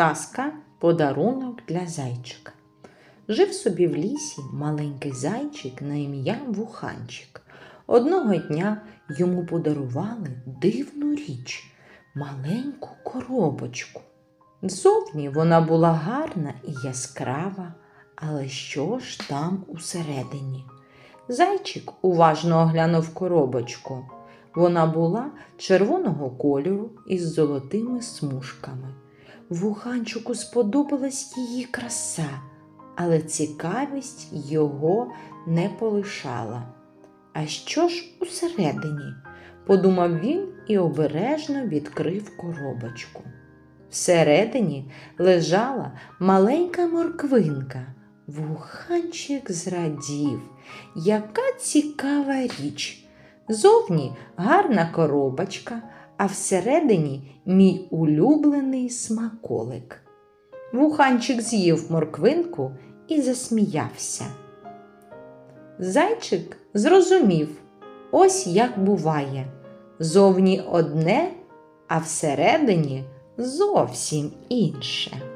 Казка подарунок для зайчика. Жив собі в лісі маленький зайчик на ім'я Вуханчик. Одного дня йому подарували дивну річ маленьку коробочку. Зовні вона була гарна і яскрава, але що ж там усередині? Зайчик уважно оглянув коробочку. Вона була червоного кольору із золотими смужками. Вуханчику сподобалась її краса, але цікавість його не полишала. А що ж усередині? подумав він і обережно відкрив коробочку. Всередині лежала маленька морквинка. Вуханчик зрадів. Яка цікава річ! Зовні гарна коробочка, а всередині мій улюблений смаколик. Вуханчик з'їв морквинку і засміявся. Зайчик зрозумів, ось як буває. Зовні одне, а всередині зовсім інше.